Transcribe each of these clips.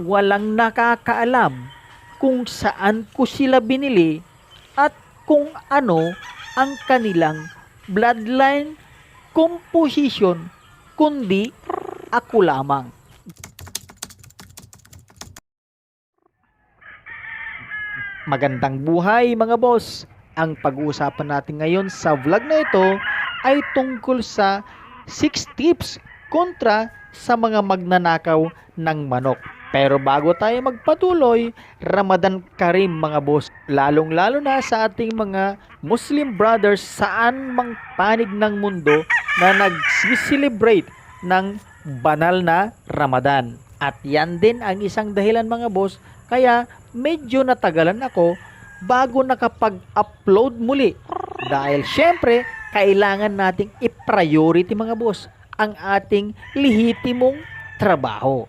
walang nakakaalam kung saan ko sila binili at kung ano ang kanilang bloodline composition kundi ako lamang. Magandang buhay mga boss! Ang pag-uusapan natin ngayon sa vlog na ito ay tungkol sa 6 tips kontra sa mga magnanakaw ng manok. Pero bago tayo magpatuloy, Ramadan Karim mga boss, lalong-lalo na sa ating mga Muslim brothers saan mang panig ng mundo na nagsiselebrate ng banal na Ramadan. At yan din ang isang dahilan mga boss, kaya medyo natagalan ako bago nakapag-upload muli. Dahil syempre, kailangan nating i-priority mga boss ang ating lehitimong trabaho.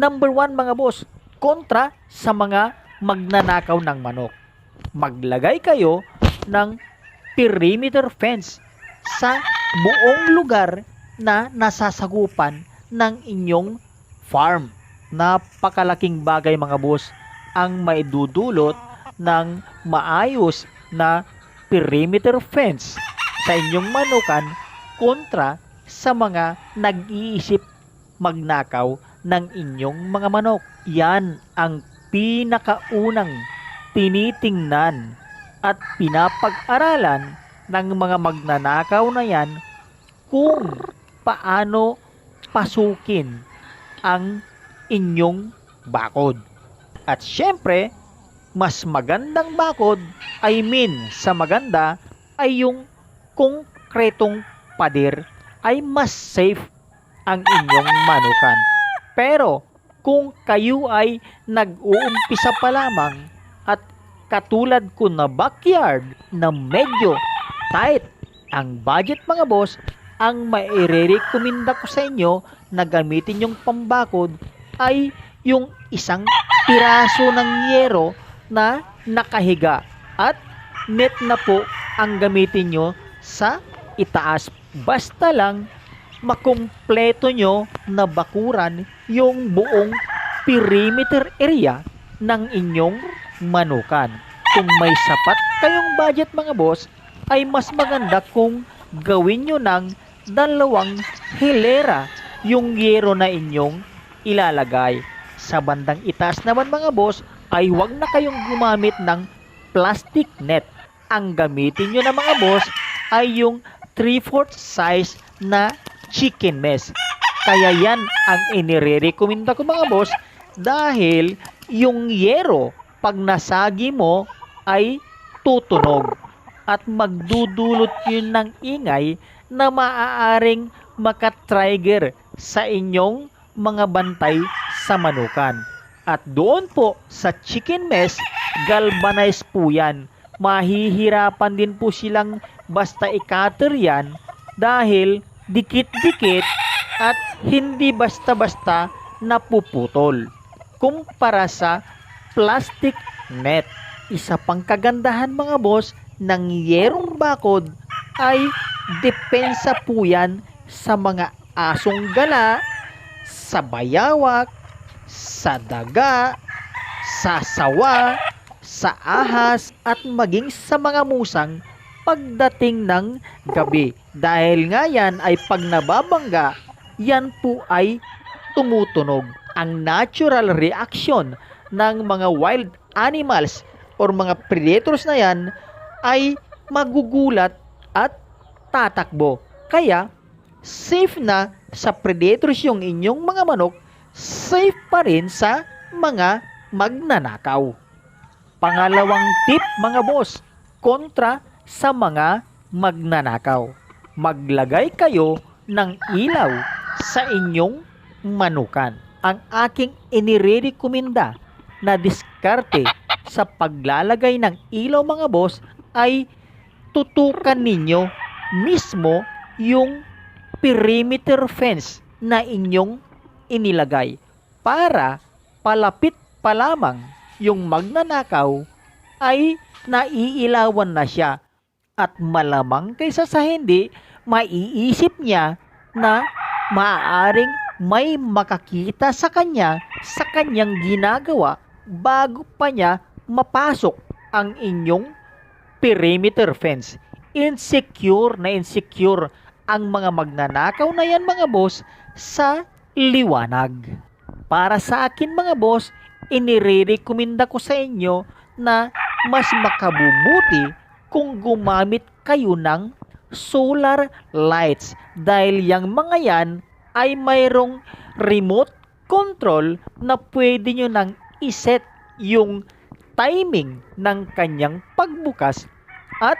Number one mga boss, kontra sa mga magnanakaw ng manok. Maglagay kayo ng perimeter fence sa buong lugar na nasasagupan ng inyong farm. Napakalaking bagay mga boss ang maidudulot ng maayos na perimeter fence sa inyong manukan kontra sa mga nag-iisip magnakaw ng inyong mga manok. Yan ang pinakaunang tinitingnan at pinapag-aralan ng mga magnanakaw na yan kung paano pasukin ang inyong bakod. At syempre, mas magandang bakod, I mean sa maganda, ay yung konkretong pader ay mas safe ang inyong manukan. Pero kung kayo ay nag-uumpisa pa lamang at katulad ko na backyard na medyo tight ang budget mga boss, ang maire-recommenda ko sa inyo na gamitin yung pambakod ay yung isang piraso ng yero na nakahiga at net na po ang gamitin nyo sa itaas. Basta lang makumpleto nyo na bakuran yung buong perimeter area ng inyong manukan. Kung may sapat kayong budget mga boss, ay mas maganda kung gawin nyo ng dalawang hilera yung yero na inyong ilalagay. Sa bandang itaas naman mga boss, ay huwag na kayong gumamit ng plastic net. Ang gamitin nyo na mga boss ay yung 3-4 size na chicken mess. Kaya yan ang inire-recommenda ko mga boss dahil yung yero pag nasagi mo ay tutunog at magdudulot yun ng ingay na maaaring makatrigger sa inyong mga bantay sa manukan. At doon po sa chicken mess, galvanize po yan. Mahihirapan din po silang basta i-cutter yan dahil dikit-dikit at hindi basta-basta napuputol. Kumpara sa plastic net. Isa pang kagandahan mga boss ng yerong bakod ay depensa po yan sa mga asong gala, sa bayawak, sa daga, sa sawa, sa ahas at maging sa mga musang pagdating ng gabi. Dahil nga yan ay pag nababangga, yan po ay tumutunog. Ang natural reaction ng mga wild animals or mga predators na yan ay magugulat at tatakbo. Kaya, safe na sa predators yung inyong mga manok, safe pa rin sa mga magnanakaw. Pangalawang tip mga boss, kontra sa mga magnanakaw. Maglagay kayo ng ilaw sa inyong manukan. Ang aking inirekomenda na diskarte sa paglalagay ng ilaw mga boss ay tutukan ninyo mismo yung perimeter fence na inyong inilagay para palapit pa lamang yung magnanakaw ay naiilawan na siya at malamang kaysa sa hindi maiisip niya na maaaring may makakita sa kanya sa kanyang ginagawa bago pa niya mapasok ang inyong perimeter fence. Insecure na insecure ang mga magnanakaw na yan mga boss sa liwanag. Para sa akin mga boss, inirerekomenda ko sa inyo na mas makabubuti kung gumamit kayo ng solar lights dahil yung mga yan ay mayroong remote control na pwede nyo nang iset yung timing ng kanyang pagbukas at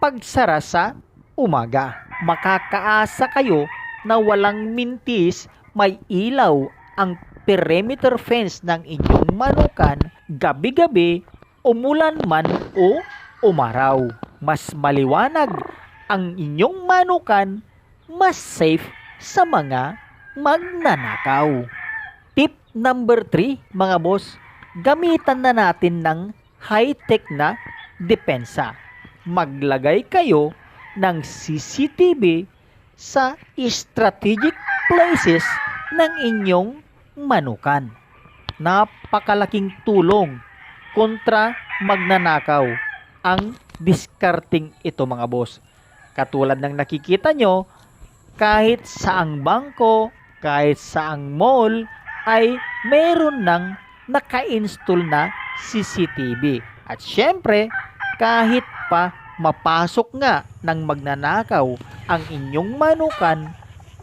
pagsara sa umaga. Makakaasa kayo na walang mintis may ilaw ang perimeter fence ng inyong manukan gabi-gabi, umulan man o umaraw. Mas maliwanag ang inyong manukan, mas safe sa mga magnanakaw. Tip number 3, mga boss, gamitan na natin ng high-tech na depensa. Maglagay kayo ng CCTV sa strategic places ng inyong manukan. Napakalaking tulong kontra magnanakaw ang discarding ito mga boss. Katulad ng nakikita nyo, kahit saang bangko, kahit saang mall, ay meron ng naka-install na CCTV. At syempre, kahit pa mapasok nga ng magnanakaw ang inyong manukan,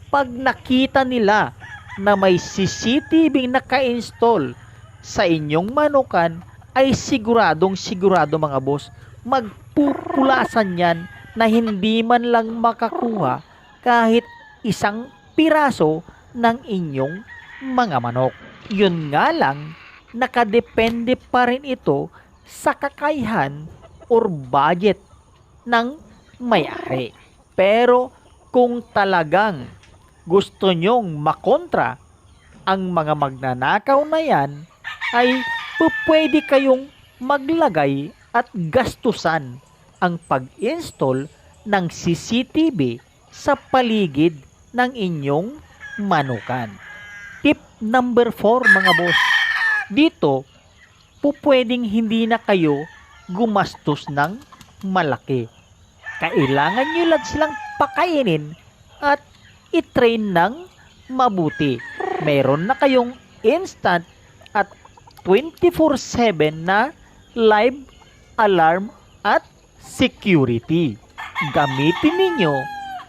pag nakita nila na may CCTV naka-install sa inyong manukan, ay siguradong sigurado mga boss, magpupulasan yan na hindi man lang makakuha kahit isang piraso ng inyong mga manok. Yun nga lang, nakadepende pa rin ito sa kakayahan or budget ng may-ari. Pero kung talagang gusto nyong makontra ang mga magnanakaw na yan, ay pwede kayong maglagay at gastusan ang pag-install ng CCTV sa paligid ng inyong manukan. Tip number 4 mga boss. Dito, po pwedeng hindi na kayo gumastos ng malaki. Kailangan nyo lang silang pakainin at i-train ng mabuti. Meron na kayong instant 24-7 na live alarm at security. Gamitin ninyo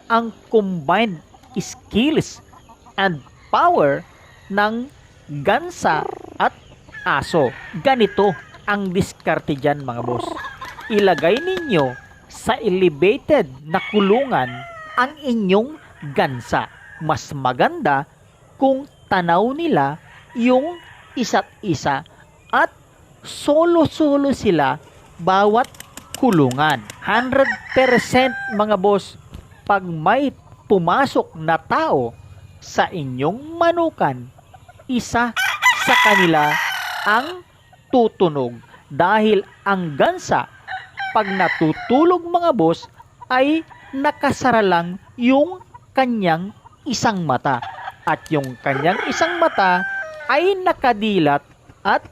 ang combined skills and power ng gansa at aso. Ganito ang diskarte dyan mga boss. Ilagay ninyo sa elevated na kulungan ang inyong gansa. Mas maganda kung tanaw nila yung isa't isa at solo-solo sila bawat kulungan. 100% mga boss, pag may pumasok na tao sa inyong manukan, isa sa kanila ang tutunog dahil ang gansa pag natutulog mga boss ay nakasara lang yung kanyang isang mata at yung kanyang isang mata ay nakadilat at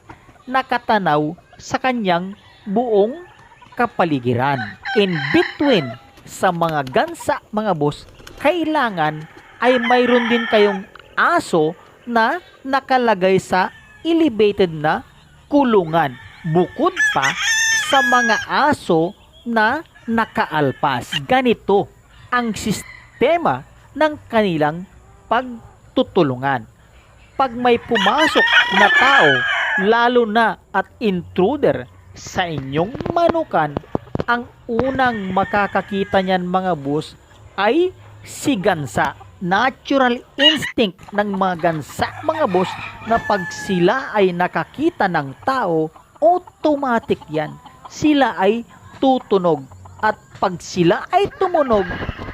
nakatanaw sa kanyang buong kapaligiran. In between sa mga gansa mga boss, kailangan ay mayroon din kayong aso na nakalagay sa elevated na kulungan. Bukod pa sa mga aso na nakaalpas. Ganito ang sistema ng kanilang pagtutulungan. Pag may pumasok na tao, lalo na at intruder sa inyong manukan, ang unang makakakita niyan mga boss ay si gansa. Natural instinct ng mga gansa mga boss na pag sila ay nakakita ng tao, automatic yan. Sila ay tutunog. At pag sila ay tumunog,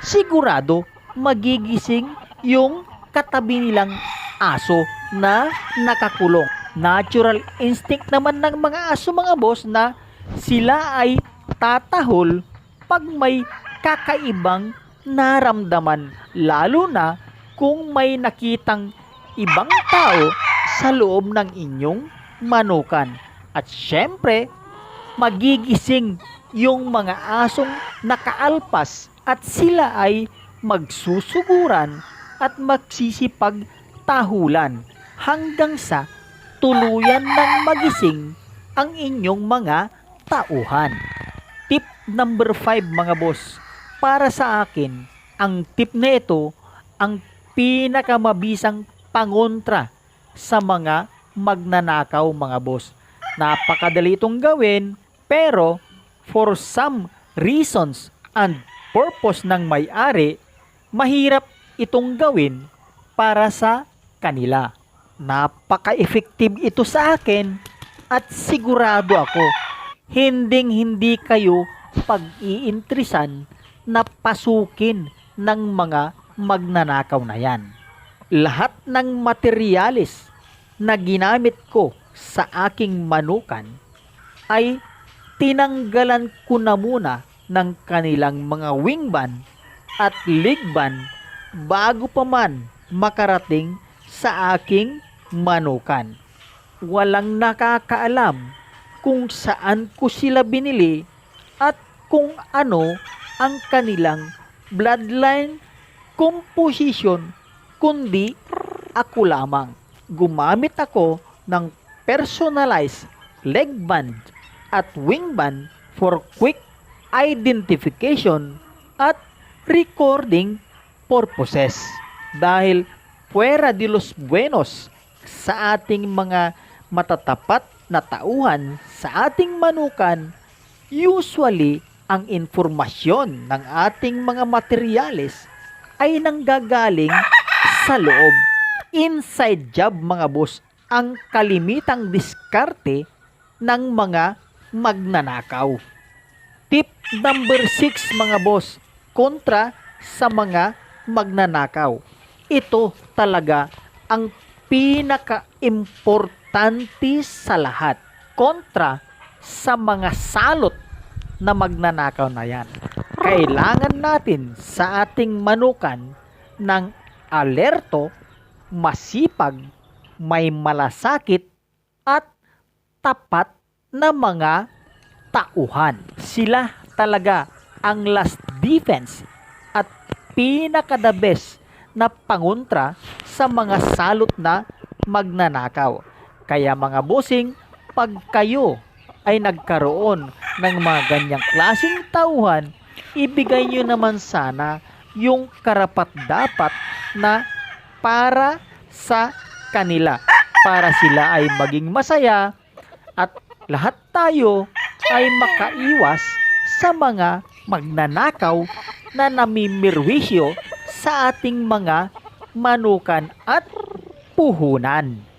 sigurado magigising yung katabi nilang aso na nakakulong. Natural instinct naman ng mga aso mga boss na sila ay tatahol pag may kakaibang naramdaman lalo na kung may nakitang ibang tao sa loob ng inyong manukan. At syempre, magigising yung mga asong nakaalpas at sila ay magsusuguran at magsisipagtahulan hanggang sa tuluyan ng magising ang inyong mga tauhan. Tip number 5 mga boss. Para sa akin, ang tip na ito ang pinakamabisang pangontra sa mga magnanakaw mga boss. Napakadali itong gawin pero for some reasons and purpose ng may-ari, mahirap itong gawin para sa kanila. Napaka-effective ito sa akin at sigurado ako hinding hindi kayo pag-iintrisan na pasukin ng mga magnanakaw na yan. Lahat ng materyales na ginamit ko sa aking manukan ay tinanggalan ko na muna ng kanilang mga wingband at ligband bago pa man makarating sa aking manukan. Walang nakakaalam kung saan ko sila binili at kung ano ang kanilang bloodline composition kundi ako lamang. Gumamit ako ng personalized leg band at wing band for quick identification at recording purposes. Dahil puera de los buenos sa ating mga matatapat na tauhan sa ating manukan, usually ang informasyon ng ating mga materyales ay nanggagaling sa loob. Inside job mga boss ang kalimitang diskarte ng mga magnanakaw. Tip number 6 mga boss, kontra sa mga magnanakaw. Ito talaga ang pinaka-importante sa lahat. Kontra sa mga salot na magnanakaw na yan. Kailangan natin sa ating manukan ng alerto, masipag, may malasakit at tapat na mga tauhan. Sila talaga ang last defense at pinaka the best na pangontra sa mga salot na magnanakaw. Kaya mga bossing, pag kayo ay nagkaroon ng mga ganyang klaseng tauhan, ibigay nyo naman sana yung karapat dapat na para sa kanila. Para sila ay maging masaya at lahat tayo ay makaiwas sa mga magnanakaw na namimirwisyo sa ating mga manukan at puhunan.